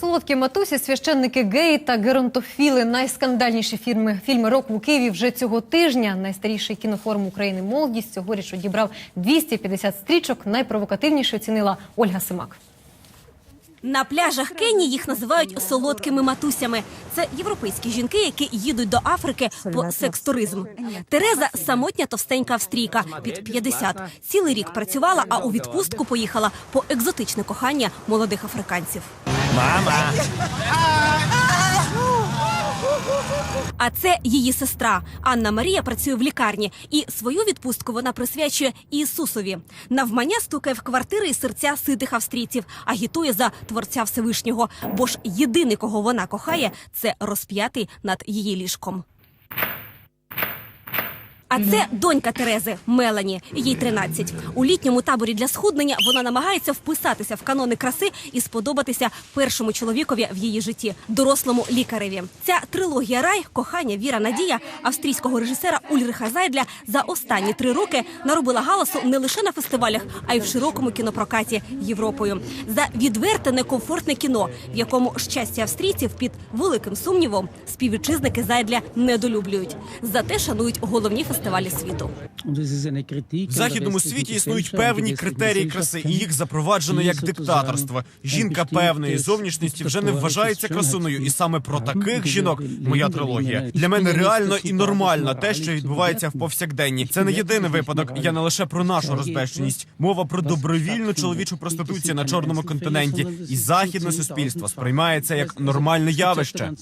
Солодкі матусі, священники геї та геронтофіли найскандальніші фільми фільми року у Києві вже цього тижня. Найстаріший кінофорум України Молодість цьогоріч одібрав 250 стрічок. Найпровокативніше оцінила Ольга Симак. На пляжах Кенії їх називають солодкими матусями. Це європейські жінки, які їдуть до Африки по секс-туризм. Тереза самотня товстенька австрійка під 50. Цілий рік працювала, а у відпустку поїхала по екзотичне кохання молодих африканців. Мама! А це її сестра Анна Марія працює в лікарні, і свою відпустку вона присвячує Ісусові. Навмання стукає в квартири і серця ситих австрійців, агітує за творця Всевишнього. Бо ж єдиний, кого вона кохає, це розп'ятий над її ліжком. А це донька Терези Мелані. Їй 13. У літньому таборі для схуднення вона намагається вписатися в канони краси і сподобатися першому чоловікові в її житті дорослому лікареві. Ця трилогія рай, кохання, віра, надія австрійського режисера Ульриха Зайдля за останні три роки наробила галасу не лише на фестивалях, а й в широкому кінопрокаті Європою. За відверте некомфортне кіно, в якому щастя австрійців під великим сумнівом співвітчизники Зайдля недолюблюють. Зате шанують головні фестивалі світу. В західному світі існують певні критерії краси, і їх запроваджено як диктаторство. Жінка певної зовнішності вже не вважається красуною, і саме про таких жінок моя трилогія для мене реально і нормально те, що відбувається в повсякденні. Це не єдиний випадок. Я не лише про нашу розбещеність. Мова про добровільну чоловічу проституцію на чорному континенті, і західне суспільство сприймає це як нормальне явище.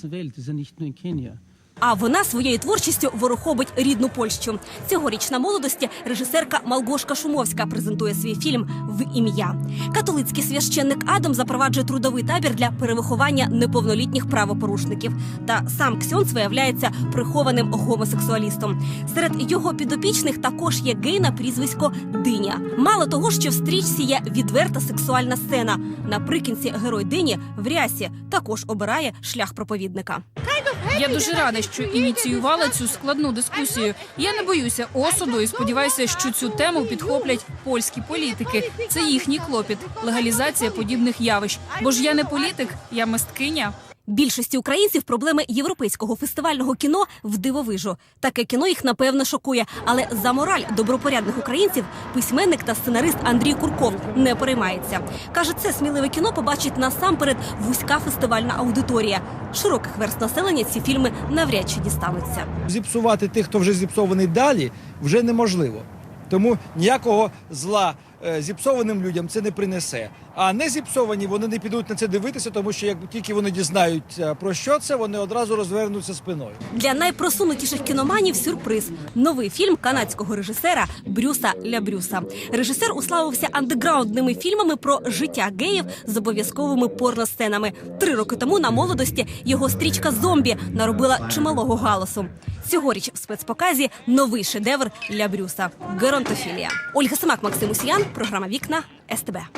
А вона своєю творчістю ворохобить рідну Польщу. Цьогоріч на молодості режисерка Малгошка Шумовська презентує свій фільм в ім'я. Католицький священник Адам запроваджує трудовий табір для перевиховання неповнолітніх правопорушників. Та сам Ксьонц виявляється прихованим гомосексуалістом. Серед його підопічних також є гей на прізвисько Диня. Мало того, що в стрічці є відверта сексуальна сцена. Наприкінці герой Дині в рясі також обирає шлях проповідника. Я дуже рада, що ініціювала цю складну дискусію. Я не боюся осуду і сподіваюся, що цю тему підхоплять польські політики. Це їхній клопіт, легалізація подібних явищ. Бо ж я не політик, я мисткиня. Більшості українців проблеми європейського фестивального кіно в дивовижу. Таке кіно їх напевно шокує. Але за мораль добропорядних українців письменник та сценарист Андрій Курков не переймається. каже, це сміливе кіно побачить насамперед вузька фестивальна аудиторія. Широких верст населення ці фільми навряд чи дістануться. Зіпсувати тих, хто вже зіпсований далі, вже неможливо. Тому ніякого зла зіпсованим людям це не принесе. А не зіпсовані вони не підуть на це дивитися, тому що як тільки вони дізнаються про що це, вони одразу розвернуться спиною. Для найпросунутіших кіноманів сюрприз. Новий фільм канадського режисера Брюса Ля Брюса. Режисер уславився андеграундними фільмами про життя геїв з обов'язковими порносценами. Три роки тому на молодості його стрічка Зомбі наробила чималого галасу. Цьогоріч в спецпоказі новий шедевр Ля Брюса Геронтофілія. Ольга Самак, Максим Усіян, програма Вікна СТБ.